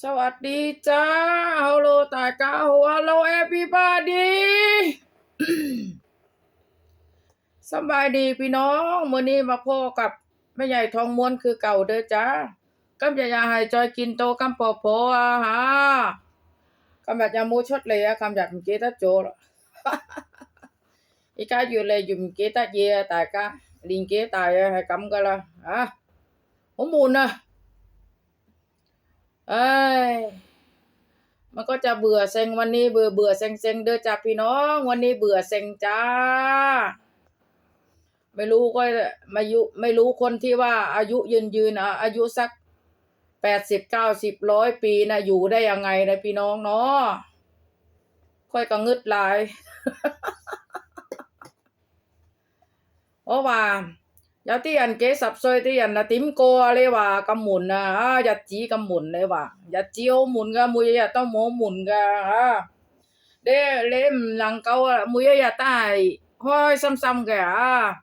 สวัสดีจ้าฮัลโหลตากาฮัลโหลเอพีบาดีสบายดีพี่น้องมื้อนี้มาพ่อกับแม่ใหญ่ทองม้วนคือเก่าเด้อจ้ากำจะยาให้จอยกินโตกำปอพออาหากำแบบยามูชดเลยอะคำแบบมเกตาโจรอีกาอยู่เลยอยู่มเกตาเยตากาลิงเกตายให้กำกันละอะผมมุนนะ เอ้ยมันก็จะเบื่อเซ็งวันนี้เบื่อเบื่อเซ็งเซ็งเด้อจ้าพี่น้อง วันนี้เบื่อเซ็งจ้า ไม่รู้ก็มายุไม่รู้คนที่ว่าอายุยืนยืนอะอายุสักแปดสิบเก้าสิบร้อยปีนะอยู่ได้ยังไงนะพี่น้องเนาะค่อยก็งึดหลายเพราะว่า 有啲人幾十歲啲人啊，點過啊？你話咁悶啊？啊，日子咁悶，你話日子好悶噶，每一日都冇悶噶啊！你你唔能夠啊，每一日都係開開心心嘅啊！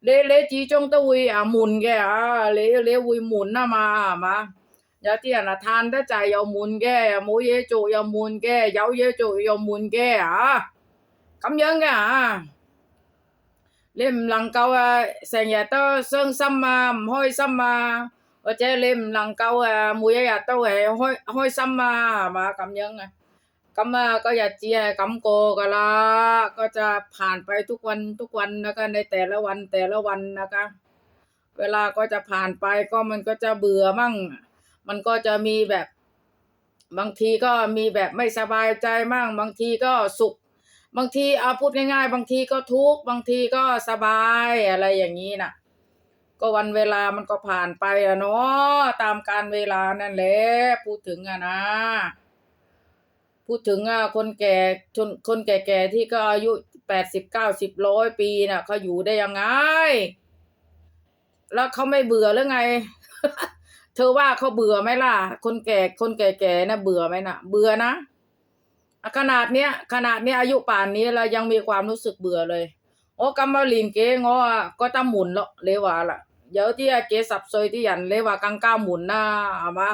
你你始終都會啊悶嘅啊！你你會悶啊嘛，係嘛？有啲人啊嘆得滯又悶嘅，又冇嘢做又悶嘅，有嘢做又悶嘅啊！咁樣嘅啊！ เล่มหลังเก่าอะเสียงยาเต้าเสื่องซ้ำมาห้อยซ้ำมาว่าเจ้เล่มหลังเก่ามวยยาโตห้อยห้อยซ้ำมามากำยังไงกำมาก็อย่าเจียกำโกก็ละก็จะผ่านไปทุกวันทุกวันนะคะในแต่ละวันแต่ละวันนะคะ เวลาก็จะผ่านไปก็มันก็จะเบื่อมั่ง มันก็จะมีแบบ บางทีก็มีแบบไม่สบายใจมั่ง บางทีก็สุข บางทีเอาพูดง่าย ๆ บางทีก็ทุกข์บางทีก็สบายอะไรอย่างนี้น่ะ ก็วันเวลามันก็ผ่านไปอะเนาะตามการเวลานั่นแหละพูดถึงอะนะ พูดถึงอะคนแก่ชนคนแก่ๆที่ก็อายุแปดสิบเก้าสิบร้อยปีน่ะเขาอยู่ได้ยังไง แล้วเขาไม่เบื่อหรือไง เธอว่าเขาเบื่อไหมล่ะ คนแก่คนแก่ๆนะเบื่อไหมน่ะ เบื่อนะ ขนาดเนี้ยขนาดเนี้ยอายุป่านนี้แล้วยังมีความรู้สึกเบื่อเลยโอ้กำมาลินเก๋งอก็ต้องหมุนละเลวาละเดี๋ยวที่เก๋สับซอยที่ยันเลวากังก้าหมุนหน้าอามา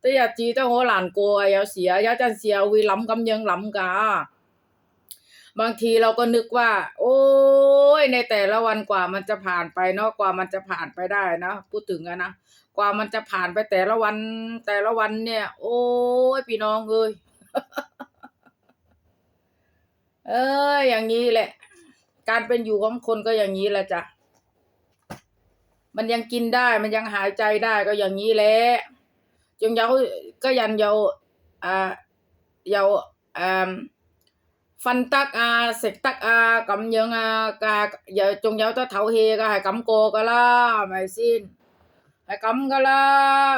แต่ยาจีเจ้าโหหลานกลัวยาเสียยาจันเสียวีล้ำกำยังล้ำกาบางทีเราก็นึกว่า โอ้ยในแต่ละวันกว่ามันจะผ่านไปเนาะกว่ามันจะผ่านไปได้นะพูดถึงอะนะกว่ามันจะผ่านไปแต่ละวันแต่ละวันเนี่ย โอ้ยพี่น้องเอ้ย เออ อย่างนี้แหละ การเป็นอยู่ของคนก็อย่างนี้แหละจ้ะ มันยังกินได้ มันยังหายใจได้ก็อย่างนี้แหละจงเยาก็ยันเยาอ่าเยาอ่าฟันตักอาเสกตักอากำยังอากาอย่าจงเยาตะเถาเฮก็ให้กำโกก็ล่ะไม่สิ้นให้กำก็ล่ะ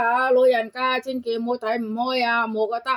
อ่าโรยันกาชินเกโมไทยมอยอะโมก็ตะ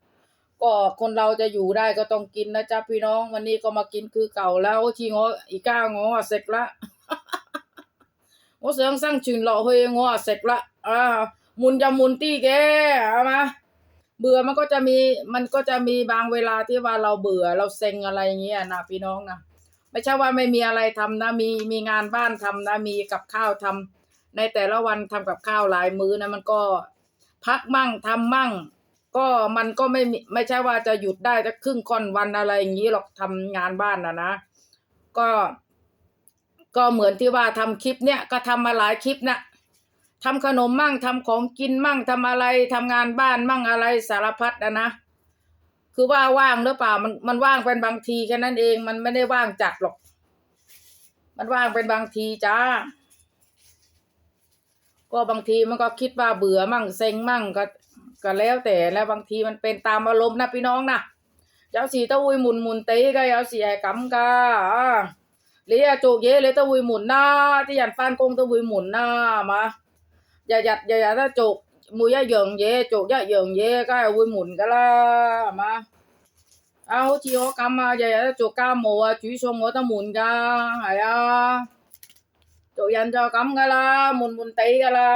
ก็คนเราจะอยู่ได้ก็ต้องกินนะจ๊ะพี่น้องวันนี้ก็มากินคือเก่าแล้วที่งออีก้างอเสร็จละโอ้เสียงสร้างจืนหล่อเฮยงอเสร็จละอ่ามุนจะมุนตี้แกเอามาเบื่อมันก็จะมีมันก็จะมีบางเวลาที่ว่าเราเบื่อเราเซ็งอะไรเงี้ยนะพี่น้องนะไม่ใช่ว่าไม่มีอะไรทำนะมีมีงานบ้านทำนะมีกับข้าวทำ ในแต่ละวันทำกับข้าวหลายมื้อนะมันก็พักมั่งทำมั่ง ก็มันก็ไม่ไม่ใช่ว่าจะหยุดได้จะครึ่งค่อนวันอะไรอย่างนี้หรอกทำงานบ้านนะนะ ก็ ก็เหมือนที่ว่าทำคลิปเนี่ยก็ทำมาหลายคลิปนะทำขนมมั่งทำของกินมั่งทำอะไรทำงานบ้านมั่งอะไรสารพัดนะนะคือว่าว่างหรือเปล่ามันมันว่างเป็นบางทีแค่นั้นเองมันไม่ได้ว่างจัดหรอก มันว่างเป็นบางทีจ้าก็บางทีมันก็คิดว่าเบื่อมั่งเซ็งมั่งก็ ก็แล้วแต่แล้วบางทีมันเป็นตามอารมณ์นะพี่น้องนะเจ้าสีตะวุยหมุนหมุนเตีก็เจ้าสีไอ้กำกาเลี้ยโจกเยเลยตะวุยหมุนนะที่ยันฟันกงตะวุยหมุนนะมาอย่าหยัดอย่าหยัดถ้าโจกมุยยะเยิงเยโจกยะเยิงเยก็ไอ้วุยหมุนก็ละมาเอาที่เขากำมาอย่าหยัดโจกกาโมะจุยชงหัวตะหมุนก็ไอ้อะโจยันจะกำก็ละหมุนหมุนตีก็ละ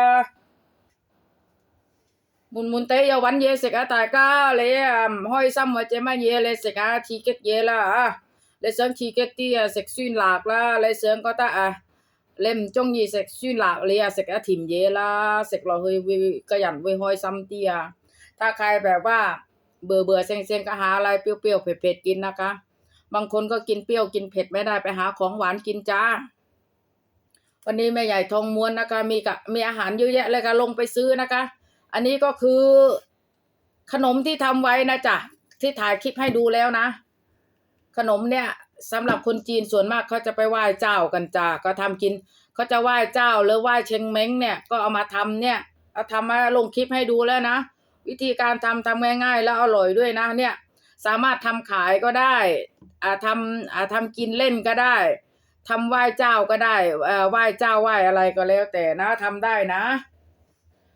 sơn có ta à เยสิกาตายกาเลยห้อยซ้ำมจงยีเก็กเยละเลยเสียงทีเกชื่อหลากละเลยเสียงก็ตาอะเล่มจงยีเสกซื่นหลากเลยเสกอะถิ่มเยละเสกเราเฮยวิกระยันเวยห้อยซ้ำเตียถ้าใครแบบว่าเบื่อเบื่อเซ็งเซ็งก็หาอะไรเปรี้ยวๆเผ็ดๆกินนะคะ บางคนก็กินเปรี้ยวกินเผ็ดไม่ได้ไปหาของหวานกินจ้า วันนี้แม่ใหญ่ทองม้วนนะคะ มีกะมีอาหารเยอะแยะเลยค่ะลงไปซื้อนะคะ อันนี้ก็คือขนมที่ทำไว้นะจ๊ะที่ถ่ายคลิปให้ดูแล้วนะ ขนมเนี่ยสำหรับคนจีนส่วนมากเขาจะไปไหว้เจ้ากันจ้าก็ทำกินเขาจะไหว้เจ้าหรือไหว้เชงเม้งเนี่ยก็เอามาทำเนี่ยเอาทำมาลงคลิปให้ดูแล้วนะ วิธีการทำทำง่ายๆ แล้วอร่อยด้วยนะเนี่ยสามารถทำขายก็ได้อ่าทำอ่าทำกินเล่นก็ได้ทำไหว้เจ้าก็ได้เอ่อไหว้เจ้าไหว้อะไรก็แล้วแต่นะทำได้นะ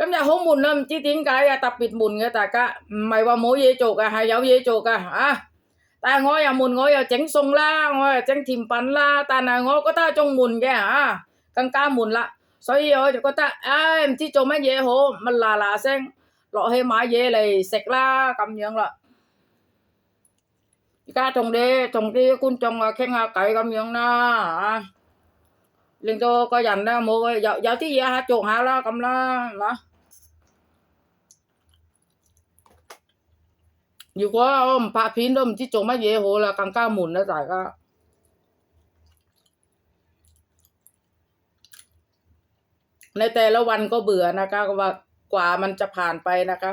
Trong nhà hôm buồn lắm, chỉ tiếng cái à, tập bịt buồn người ta cả. Mày vào mối dễ chỗ cả, hay giáo dễ chỗ cả. À, ta ngồi à muốn ngồi à tránh sông la, ngồi à tránh thìm bắn la, ta nào ngồi có ta trong buồn cái hả? À. Căng ca buồn lạ. Soi yo cho có ta, à, em chỉ cho mấy dễ hồ, mà đi, trong đi, con trong khen à, cậy cầm nhượng na. Liên cho có dành đó, mua giáo giáo tí dễ hả, chuột hả la. อยู่ก็อ้มพระพินดมที่จงมาเยโหละกังก้าหมุนนะจ่ายก็ในแต่ละวันก็เบื่อนะคะว่ากว่ามันจะผ่านไปนะคะ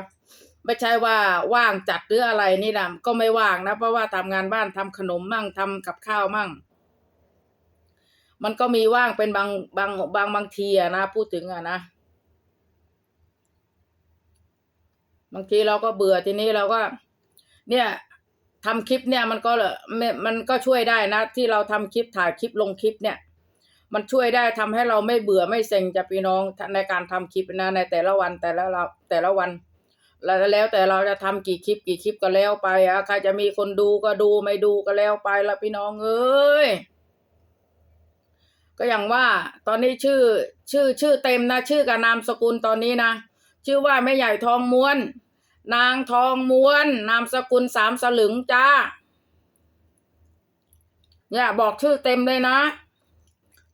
ไม่ใช่ว่าว่างจัดหรืออะไรนี่นะก็ไม่ว่างนะ เพราะว่าทำงานบ้านทำขนมมั่งทำกับข้าวมั่ง มันก็มีว่างเป็นบางบางบางบางทีอะนะพูดถึงอะนะบางทีเราก็เบื่อทีนี้เราก็ เนี่ยทำคลิปเนี่ยมันก็มมันก็ช่วยได้นะ ที่เราทำคลิปถ่ายคลิปลงคลิปเนี่ย มันช่วยได้ทำให้เราไม่เบื่อไม่เซ็งจะพี่น้องในการทำคลิปนะในแต่ละวันแต่ละเราแต่ละวันแล้วแล้วแต่เราจะทำกี่คลิปกี่คลิปก็แล้วไปอะใครจะมีคนดูก็ดูไม่ดูก็แล้วไปละพี่น้องเอ้ยก็อย่างว่า ตอนนี้ชื่อชื่อชื่อเต็มนะ ชื่อกับนามสกุลตอนนี้นะ ชื่อว่าแม่ใหญ่ทองม้วน นางทองม้วน นามสกุลสามสลึงจ้า เนี่ยบอกชื่อเต็มเลยนะ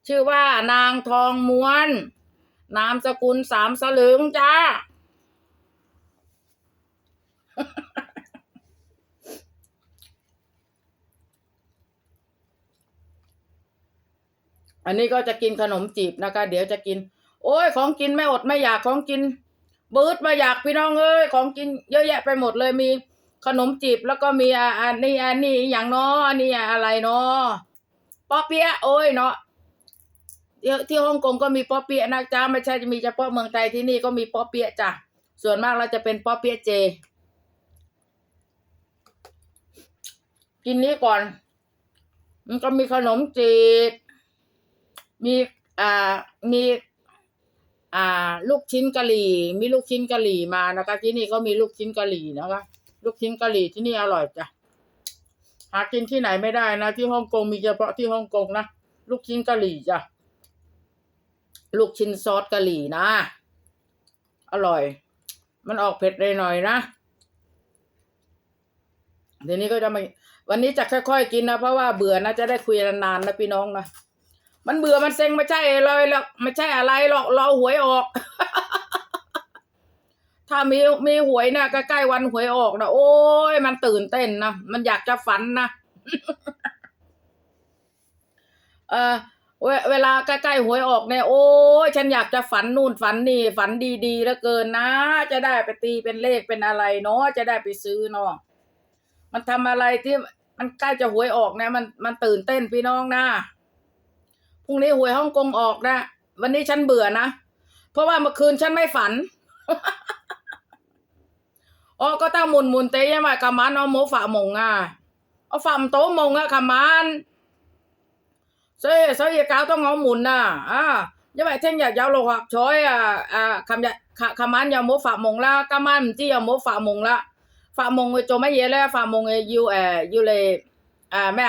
ชื่อว่านางทองม้วน นามสกุลสามสลึงจ้า อันนี้ก็จะกินขนมจีบนะคะ เดี๋ยวจะกิน โอ้ยของกินไม่อดไม่อยากของกิน บืดมาอยากพี่น้องเอ้ยของกินเยอะแยะไปหมดเลยมีขนมจีบแล้วก็มีอันนี้อันนี้อย่างเนาะอันนี้อะไรเนาะป๊อเปี๊ยะโอ้ยเนาะที่ฮ่องกงก็มีป๊อเปี๊ยะนะจ๊ะไม่ใช่จะมีเฉพาะเมืองไทยที่นี่ก็มีป๊อเปี๊ยะจ้ะส่วนมากเราจะเป็นป๊อเปี๊ยะเจ กินนี้ก่อน มันก็มีขนมจีบมีอ่ามี อ่า ลูกชิ้นกะหรี่ มีลูกชิ้นกะหรี่มานะคะ ที่นี่ก็มีลูกชิ้นกะหรี่นะคะ ลูกชิ้นกะหรี่ที่นี่อร่อยจ้ะหากินที่ไหนไม่ได้นะ ที่ฮ่องกงมีเฉพาะที่ฮ่องกงนะลูกชิ้นกะหรี่จ้ะลูกชิ้นซอสกะหรี่นะ อร่อย มันออกเผ็ดเลยหน่อยนะเดี๋ยวนี้ก็จะม่วันนี้จะค่อยๆกินนะ เพราะว่าเบื่อนะจะได้คุยนานๆนะพี่น้องนะ มันเบื่อมันเซ็งไม่ใช่เลยหรอกไม่ใช่อะไรหรอกรอหวยออก ถ้ามีมีหวยนะใกล้ๆวันหวยออกนะโอ้ยมันตื่นเต้นนะมันอยากจะฝันนะเออเวเวลาใกล้ๆหวยออกเนี่ยโอ้ยฉันอยากจะฝันนู่นฝันนี่ ฝันดีๆแล้วเกินนะ จะได้ไปตีเป็นเลขเป็นอะไรเนาะจะได้ไปซื้อเนาะมันทำอะไรที่มันใกล้จะหวยออกเนี่ยมันมันตื่นเต้นพี่น้องนะ พรุ่งนี้หวยฮ่องกงออกนะ วันนี้ฉันเบื่อนะ เพราะว่าเมื่อคืนฉันไม่ฝันอ๋อก็ตั้งหมุนหมุนเตะยังไงกามันเอาโมฝ่ามงอะเอาฝ่ามโต๊ะมงอะกามันเซ่เซ่ยกาวต้องเอาหมุนน่ะอ่ายังไงเท่งอยากยาวโลหักช้อยอะอ่าคำยาคำมันยาวโมฝ่ามงละกามันจี้ยาวโมฝ่ามงละฝ่ามงโจไม่เยแล้วฝ่ามงเอยูเอยูเลยอ่าแม่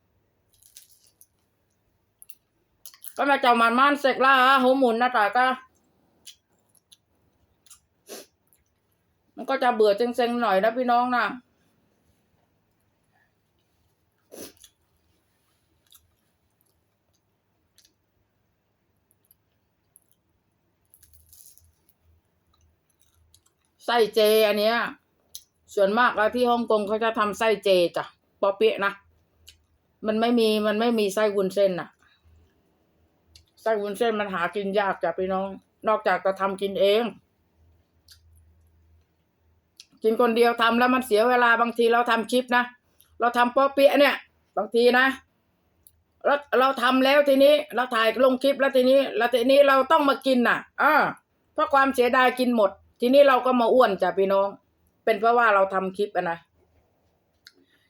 ก็มาจ้ามันมันเสกละหัวหมุนนะตาก็มันก็จะเบื่อเซ็งๆหน่อยนะพี่น้องนะไส้เจอันเนี้ย ส่วนมากแล้วที่ฮ่องกงเขาจะทำไส้เจจ้ะปอเปี๊ยะนะ มันไม่มีมันไม่มีไส้วุ้นเส้นน่ะ ไส้วุ้นเส้นมันหากินยากจ้ะพี่น้อง นอกจากจะทำกินเอง กินคนเดียวทำแล้วมันเสียเวลาบางทีเราทำคลิปนะ เราทำป๊อเปี๊ยะเนี่ย บางทีนะเราเราทำแล้วทีนี้ เราถ่ายลงคลิปแล้วทีนี้ แล้วทีนี้เราต้องมากินน่ะอ่าเพราะความเสียดายกินหมด ทีนี้เราก็มาอ้วนจ้ะพี่น้อง เป็นเพราะว่าเราทำคลิปนะ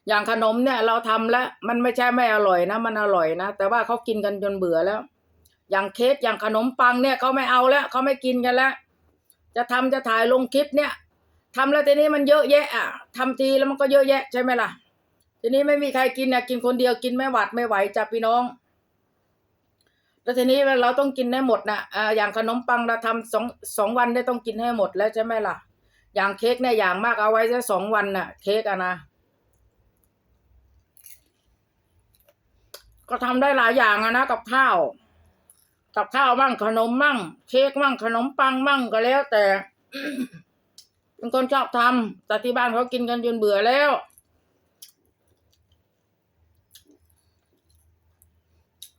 อย่างขนมเนี่ยเราทำแล้ว มันไม่ใช่ไม่อร่อยนะ มันอร่อยนะ แต่ว่าเขากินกันจนเบื่อแล้ว อย่างเค้กอย่างขนมปังเนี่ยเขาไม่เอาแล้วเขาไม่กินกันแล้วจะทำจะถ่ายลงคลิปเนี่ยทำแล้วทีนี้มันเยอะแยะอะทำทีแล้วมันก็เยอะแยะใช่ไหมล่ะ ทีนี้ไม่มีใครกินอะกินคนเดียวกินไม่หวัดไม่ไหวจ้ะพี่น้อง แล้วทีนี้เราต้องกินให้หมดนะอ่าอย่างขนมปังเราทำสองสองวันได้ต้องกินให้หมดแล้วใช่ไหมล่ะ อย่างเค้กเนี่ยอย่างมากเอาไว้แค่สองวันน่ะ เค้กอะนะก็ทำได้หลายอย่างอะนะกับข้าว กับข้าวมั่งขนมมั่ง เค้กมั่งขนมปังมั่งก็แล้ว แต่เป็นคนชอบทำแต่ที่บ้านเขากินกันจนเบื่อแล้ว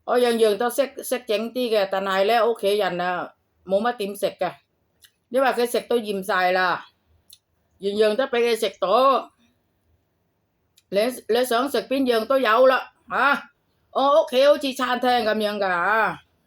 โอ้ยังยังต้องเซ็กเซ็กเจ๋งตีแกตานายแล้วโอเคยันนะโมมาติมเสร็จแกนี่ว่าเคยเสร็จตัวยิมใส่ละยังยังต้องไปเคยเสร็จโตเลสเลสองเสร็จปิ้นยังตัวเยาละฮะโอเคโอจีชานแทงกับยังกะ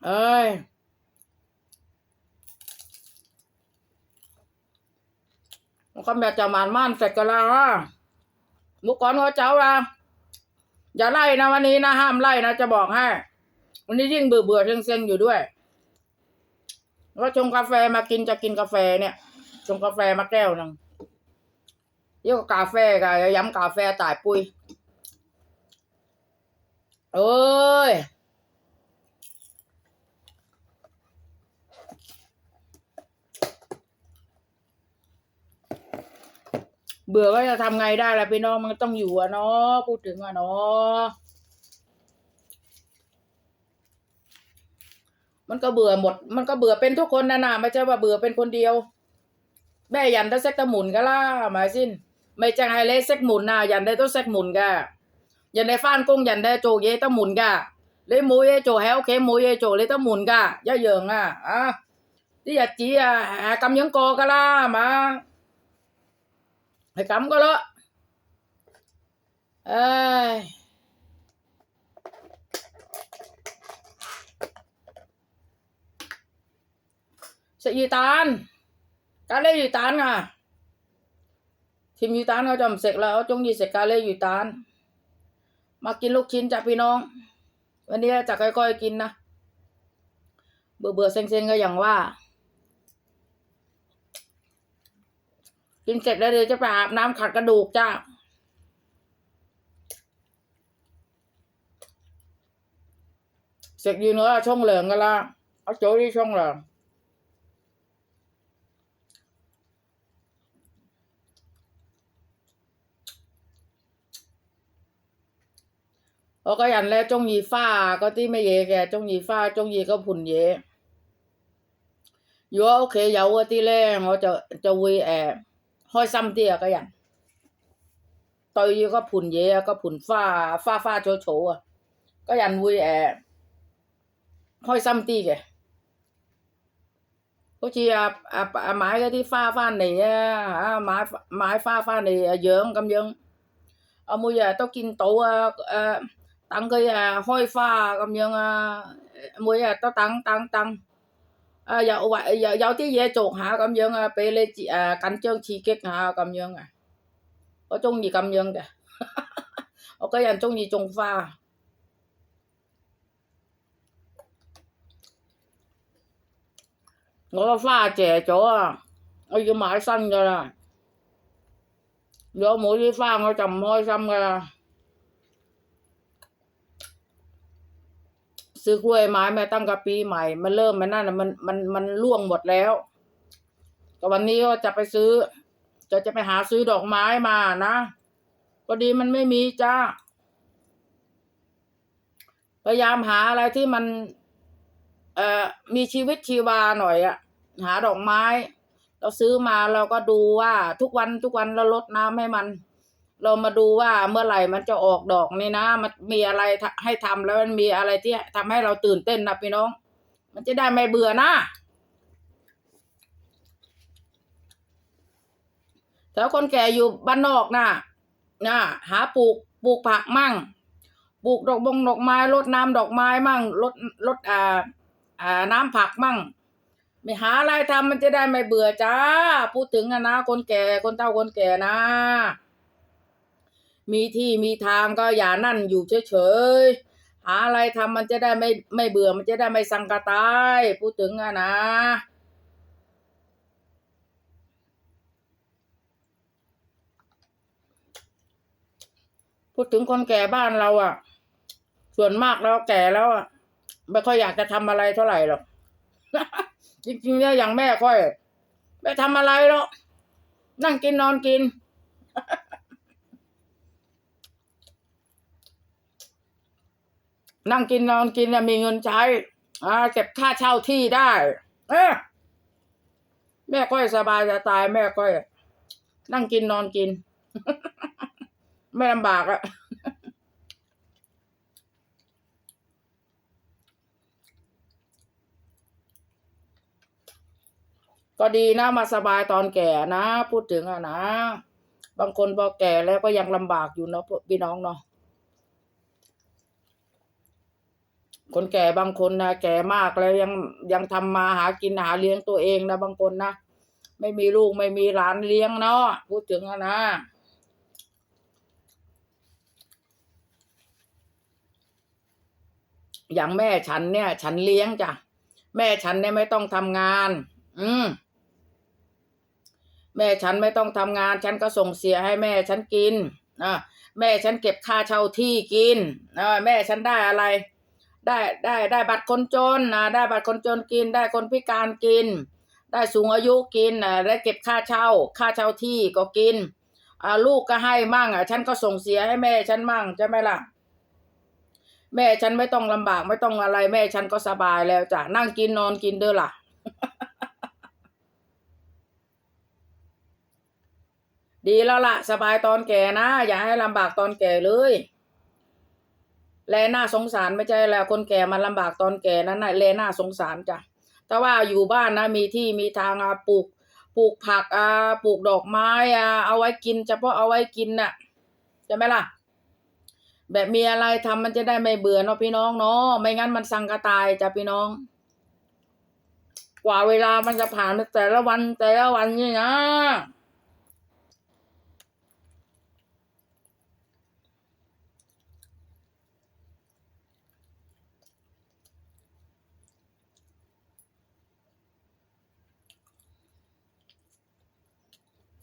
ไปยันไทยก็แล้วเห็นมเอ้ย con mẹ chào màn man sạch cả là มุกก่อนหัวเจ้าละอย่าไล่นะวันนี้นะห้ามไล่นะจะบอกให้ วันนี้ยิ่งเบื่อเบื่อเซ็งเซ็งอยู่ด้วยแล้วชงกาแฟมากินจะกินกาแฟเนี่ยชงกาแฟมาแก้วนึงเยี่ยวกาแฟกับย้ำกาแฟตายปุยเอ้ย เบื่อก็จะทำไงได้ล่ะพี่น้องมันต้องอยู่อะเนาะพูดถึงอะเนาะมันก็เบื่อหมด มันก็เบื่อเป็นทุกคนนะนะไม่ใช่ว่าเบื่อเป็นคนเดียวแม่ยันได้เซ็กตะหมุนก็ล่ะหมายสิ้นไม่จังไฮเลสเซ็กหมุนนะยันได้ต้องเซ็กหมุนกะยันได้ฟ้านกุ้งยันได้โจเยตะหมุนกะเลยมูเยโจแฮวเคมูเยโจเลยตะหมุนกะย่าเยิงอะอะที่อยากจีอะกำยังกอก็ล่ะมา ให้กำก็ละเอ้ยสีตานกาเล่อยู่ตานค่ะทีมอยู่ตานเขาจำเสกแล้วจงยีเสกกาเล่อยู่ตาน มากินลูกชิ้นจากพี่น้อง วันนี้จะค่อยๆกินนะ เบื่อเบื่อเซ็งๆก็อย่างว่า กินเสร็จแล้วเดี๋ยวจะไปอาบน้ำขัดกระดูกจ้าเสร็จอยู่เนื้อช่องเหลืองกันละเอาโจ้ที่ช่องเหลือง我个人咧中意花嗰啲乜嘢嘅，中意花，中意嗰盘嘢。如果屋企有嗰啲咧，我就就会诶、呃、 開心啲啊！個人對住嗰盤嘢啊，嗰盤花啊，花花草草啊，個人會誒、呃、開心啲嘅。好似啊啊啊買嗰啲花翻嚟啊，啊買買花翻嚟啊養咁樣，我每日都見到啊誒。呃等佢誒開花啊咁樣啊，每日都等等等。 啊有或有有啲嘢做下咁樣啊，俾你誒緊張刺激下咁樣啊。我中意咁樣嘅，我個人中意種花。我個花謝咗啊，我要買新㗎啦。如果冇啲花我就唔開心㗎啦。 ซื้อกล้วยไม้มาตั้งกับปีใหม่ มันเริ่มมันนั่นน่ะมันมันมันร่วงหมดแล้วก็วันนี้ก็จะไปซื้อ จะจะไปหาซื้อดอกไม้มานะพอดีมันไม่มีจ้าพยายามหาอะไรที่มัน เอ่อมีชีวิตชีวาหน่อยอะหาดอกไม้ เราซื้อมาเราก็ดูว่าทุกวันทุกวันเราลดน้ำให้มัน เรามาดูว่าเมื่อไหร่มันจะออกดอกนี่นะ มันมีอะไรให้ทำแล้วมันมีอะไรที่ทำให้เราตื่นเต้นนะพี่น้อง มันจะได้ไม่เบื่อนะแต่คนแก่อยู่บ้านนอกนะนะหาปลูกปลูกผักมั่งปลูกดอกบงดอกไม้รดน้ำดอกไม้มั่งรดรดอ่าอ่าน้ำผักมั่งไม่หาอะไรทำมันจะได้ไม่เบื่อจ้า พูดถึงอะนะคนแก่คนเฒ่าคนแก่นะ มีที่มีทางก็อย่านั่นอยู่เฉยๆ หาอะไรทำมันจะได้ไม่ไม่เบื่อมันจะได้ไม่สังกตายพูดถึงอะนะ พูดถึงคนแก่บ้านเราอะส่วนมากเราแก่แล้วอะไม่ค่อยอยากจะทำอะไรเท่าไหร่หรอกจริงๆเนี่ยอย่างแม่ค่อย ไม่ทำอะไรหรอกนั่งกินนอนกิน นั่งกินนอนกินมีเงินใช้อ่าเก็บค่าเช่าที่ได้ เออแม่ก้อยสบายจะตาย แม่ก้อย นั่งกินนอนกิน ไม่ลำบากอะก็ดีนะมาสบายตอนแก่นะ พูดถึงอะนะ บางคนพอแก่แล้วก็ยังลำบากอยู่เนาะพี่น้องเนาะ คนแก่บางคนนะแก่มากแล้วยังยังทำมาหากินหาเลี้ยงตัวเองนะบางคนนะไม่มีลูกไม่มีหลานเลี้ยงเนาะพูดถึงอะนะอย่างแม่ฉันเนี่ย ฉันเลี้ยงจ้ะแม่ฉันเนี่ยไม่ต้องทำงาน อืมแม่ฉันไม่ต้องทำงาน ฉันก็ส่งเสียให้แม่ฉันกินอ่าแม่ฉันเก็บค่าเช่าที่กินอ่าแม่ฉันได้อะไร ได้ได้ได้บัตรคนจนนะได้บัตรคนจนกิน ได้คนพิการกิน ได้สูงอายุกินอ่าได้เก็บค่าเช่า ค่าเช่าที่ก็กินลูกก็ให้มั่งอะฉันก็ส่งเสียให้แม่ฉันมั่งใช่ไหมล่ะ แม่ฉันไม่ต้องลำบากไม่ต้องอะไร แม่ฉันก็สบายแล้วจ้ะนั่งกินนอนกินเด้อล่ะ ดีแล้วล่ะ สบายตอนแก่นะ อย่าให้ลำบากตอนแก่เลย แลน่าสงสารไม่ใช่แล้วคนแก่มันลำบากตอนแก่นั้นนะแลน่าสงสารจ้ะแต่ว่าอยู่บ้านนะมีที่มีทางอะปลูกปลูกผักอะปลูกดอกไม้อะเอาไว้กินเฉพาะเอาไว้กินน่ะใช่ไหมล่ะ แบบมีอะไรทำมันจะได้ไม่เบื่อเนาะพี่น้องเนาะไม่งั้นมันสังกะตายจ้ะพี่น้อง กว่าเวลามันจะผ่านแต่ละวันแต่ละวันนี่นะ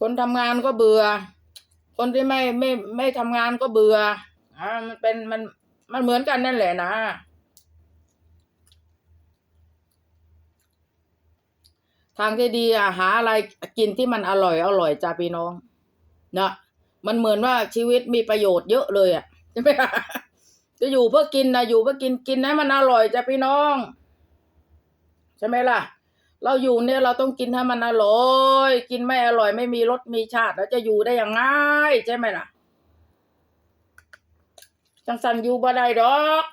คนทำงานก็เบื่อ คนที่ไม่ไม่ไม่ทำงานก็เบื่ออ่ามันเป็นมันมันเหมือนกันนั่นแหละนะ ทางที่ดีอะหาอะไรกินที่มันอร่อยอร่อยจ้าพี่น้องนะมันเหมือนว่าชีวิตมีประโยชน์เยอะเลยอะใช่ไหมล่ะจะอยู่เพื่อกินนะอยู่เพื่อกินกินให้มันอร่อยจ้าพี่น้อง ใช่ไหมล่ะ เราอยู่เนี่ยเราต้องกินให้มันอร่อย กินไม่อร่อยไม่มีรสมีชาติแล้วจะอยู่ได้อย่างง่ายใช่ไหมล่ะ จังสันอยู่บ่ได้ดอก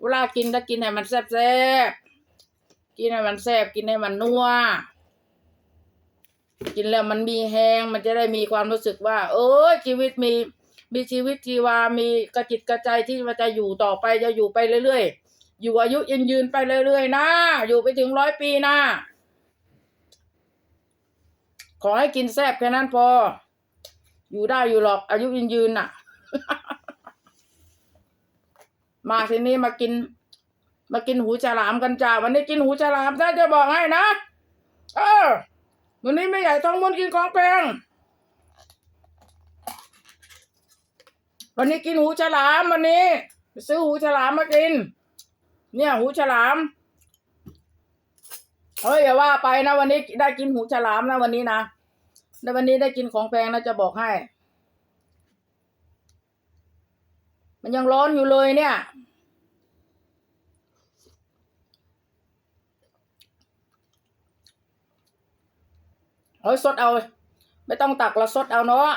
เวลากินก็กินให้มันแซ่บๆ กินให้มันแซ่บกินให้มันนัว กินแล้วมันมีแหงมันจะได้มีความรู้สึกว่า เออชีวิตมีมีชีวิตชีวา มีกระจิตกระใจที่ว่าจะอยู่ต่อไปจะอยู่ไปเรื่อยๆ อยู่อายุยืนยืนไปเรื่อยๆนะ อยู่ไปถึงร้อยปีนะ ขอให้กินแซ่บแค่นั้นพอ อยู่ได้อยู่หรอก อายุยืนยืนน่ะ มาทีนี้มากิน มากินหูฉลามกันจ้า วันนี้กินหูฉลามถ้าจะบอกให้นะ เออ วันนี้ไม่ใหญ่ท้องมนกินของแพงวันนี้กินหูฉลามวันนี้ ซื้อหูฉลามมากิน เนี่ยหูฉลามเฮ้ยอย่าว่าไปนะวันนี้ได้กินหูฉลามนะวันนี้นะในวันนี้ได้กินของแพงนะจะบอกให้ มันยังร้อนอยู่เลยเนี่ย เฮ้ยสดเอา ไม่ต้องตักละสดเอาเนาะ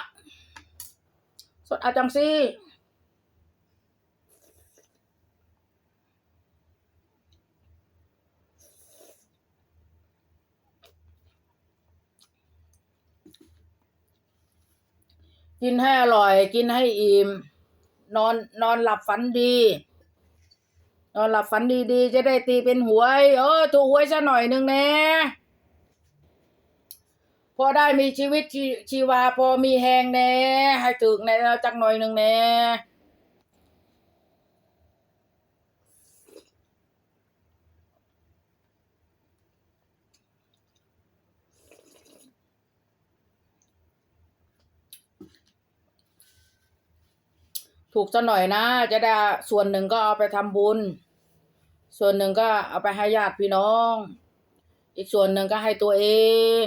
สดเอาจังสิ กินให้อร่อย กินให้อิ่มนอนนอนหลับฝันดี นอนหลับฝันดีๆ จะได้ตีเป็นหวย เออ ถูกหวยซะหน่อยหนึ่งแน่พอได้มีชีวิตชีชีวาพอมีแหงแน่ให้ถึกแน่จักหน่อยหนึ่งแน่ ถูกซะหน่อยนะ จะได้ส่วนหนึ่งก็เอาไปทำบุญ ส่วนหนึ่งก็เอาไปให้ญาติพี่น้อง อีกส่วนหนึ่งก็ให้ตัวเอง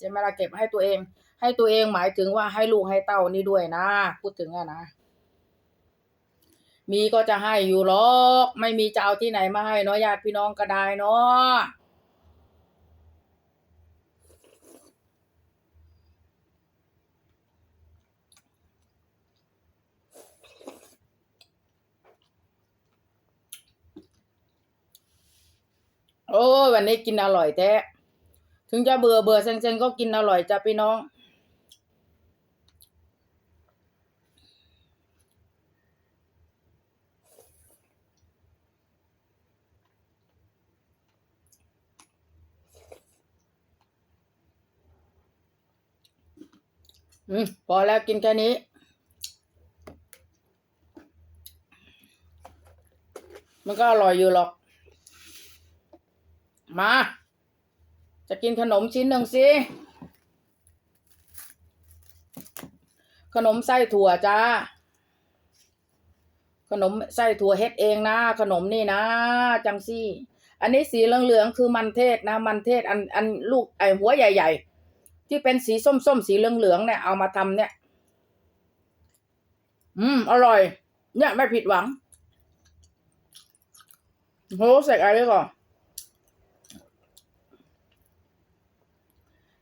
จะมาละเก็บให้ตัวเอง ให้ตัวเองหมายถึงว่าให้ลูกให้เต้านี่ด้วยนะ พูดถึงอะนะ มีก็จะให้อยู่หรอก ไม่มีจะเอาที่ไหนมาให้เนาะญาติพี่น้องก็ได้เนาะ โอ้วันนี้กินอร่อยแท้ถึงจะเบื่อเบื่อเซ็งๆก็กินอร่อยจ้ะพี่น้อง อืมพอแล้วกินแค่นี้มันก็อร่อยอยู่หรอก มา จะกินขนมชิ้นหนึ่งสิ ขนมไส้ถั่วจ้า ขนมไส้ถั่วเฮ็ดเองนะ ขนมนี่นะ จังซี่ อันนี้สีเหลืองๆคือมันเทศนะ มันเทศอันอันลูกไอหัวใหญ่ ๆ ที่เป็นสีส้มๆสีเหลืองๆเนี่ยเอามาทำเนี่ย อืม อร่อย เนี่ยไม่ผิดหวังโหเสกอะไรก่อน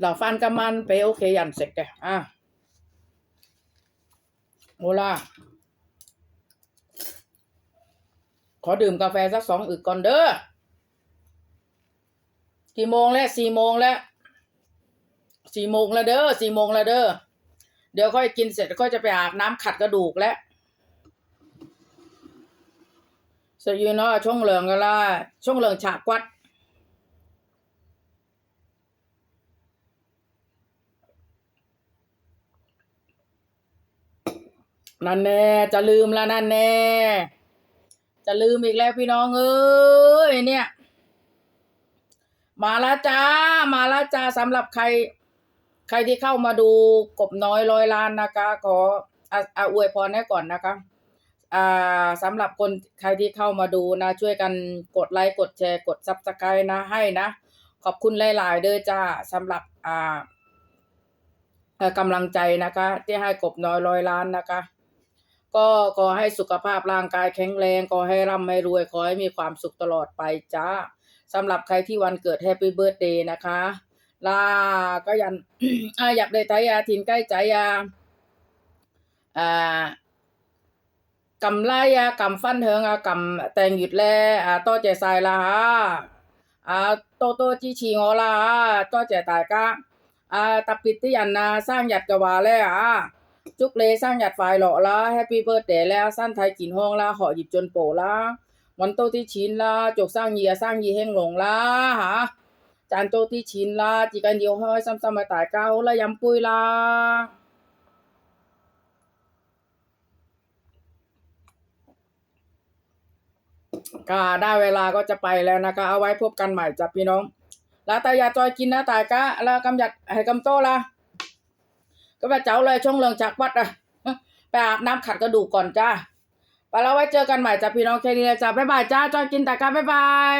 เราฟันกับมันไปโอเคยันเสร็จแกอะโอลาขอดื่มกาแฟสักสองอึกก่อนเด้อ กี่โมงแล้วสี่โมงแล้วสี่โมงแล้วเด้อสี่โมงแล้วเด้อ เดี๋ยวค่อยกินเสร็จค่อยจะไปอาบน้ำขัดกระดูกแล้วสยูเนาะช่วงเหลืองก็ล่ะช่วงเหลืองฉากวัด นั่นแน่จะลืมแล้วนั่นแน่จะลืมอีกแล้วพี่น้องเอ้ยเนี่ย มาล้วจ้า มาล้วจ้าสำหรับใคร ใครที่เข้ามาดูกบน้อยร้อยล้านนะคะ ขออะอะอวยพรให้ก่อนนะคะ อ่าสำหรับคนใครที่เข้ามาดูนะ ช่วยกันกดไลค์กดแชร์กดซับสไครต์นะให้นะ ขอบคุณหลาย ๆ เด้อจ้าสำหรับอ่ากำลังใจนะคะ ที่ให้กบน้อยร้อยล้านนะคะ ก็ขอให้สุขภาพร่างกายแข็งแรง ขอให้ร่ำให้รวย ขอให้มีความสุขตลอดไปจ้าสำหรับใครที่วันเกิดแฮปปี้เบิร์ดเดย์นะคะ ลา ก็ยันอายากได้ไทยาถิ่นใกล้ใจยาอ่ากำไลยากำฟันเถิงอากำแตงหยุดแลอ่าต้อเจสายละฮะอ่าโตโตจีชีงอละฮะต้อเจตายกะอ่าตับปิดที่ยันนาสร้างหยัดกะวาแล้วอะ จุกเลสร้างหยัดไฟหล่อละแฮปปี้เบิร์ดเดย์แล้วสั้นไทยกินห้องละหอหยิบจนโปละวันโตที่ชินละจกสร้างเยียสร้างยีเฮงหลงละฮะจานโตที่ชินละจีกันเดียวห้อยซ้ำๆมาตายเก้าละยำปุยละก็ได้เวลาก็จะไปแล้วนะคะ เอาไว้พบกันใหม่จ้ะพี่น้องลาตายาจอยกินนะตายกะแล้วกำหยัดให้กำโตละ ก็ไปเจ้าเลยช่วงเรืองจากวัดอะไปอาบน้ำขัดกระดูกก่อนจ้าไปแล้วไว้เจอกันใหม่จ้าพี่น้องแค่นี้นะจ้าบ๊ายบายจ้าจอยกินแต่กันบ๊ายบาย